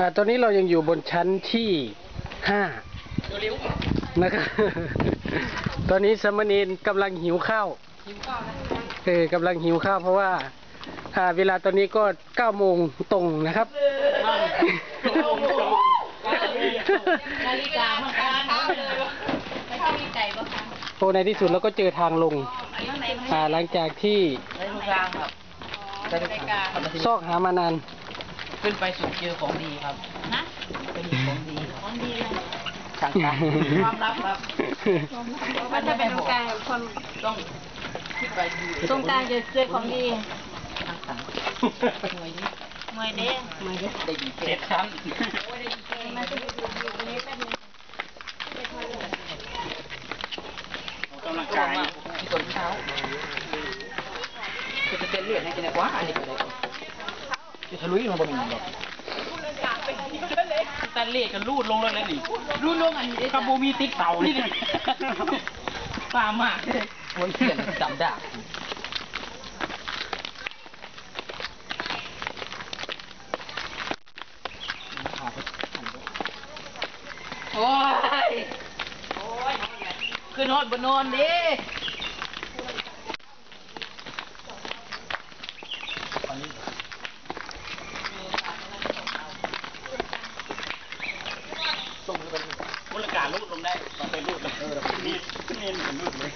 อ่าตอนนี้เรายังอยู่บนชั้นที่ห้านะครับ ตอนนี้สมณีนกำลังหิวข้าวเออกำลังหิวข้าวเพราะว่าอ่าเวลาตอนนี้ก็เก้าโมงตรงนะครับนาฬิกามันการเท้าเลยไม่ต้องมีใจบ่คะโอ้ในที่สุดเราก็เจอทางลงอันนี้ไหนอ่าหลังจากที่ได้ทุกทางครับได้ทุกทางครับซอกหามานาน ขึ้นไปสุดเจอของดีครับนะเป็นของดีของดีเลยทางการความลับครับมันจะเป็นตรงกลางคนต้องขึ้นไปดูตรงกลางจะเจอของดีทางต่างหน่วยนี้มวยเด้ได้ดีเจ็ดครั้งมันจะอยู่อยู่ตรงนี้แป๊บนึงกำลังกายที่ต้นเช้าคือจะเป็นเลือดให้กินกว่าอันนี้ก็ได้ จะทะลุมาบนหรอกแต่เล่กันรูดลงเลยนี่รูดลงอันนี้กับโบมีติ๊กเต่านี่เลยปลามากโอ้ยเขียนจำได้โอ้ยคือนอนบนนอนดิ ลูดลงได้ต้องไปลูดเลยมีมีลูดเลย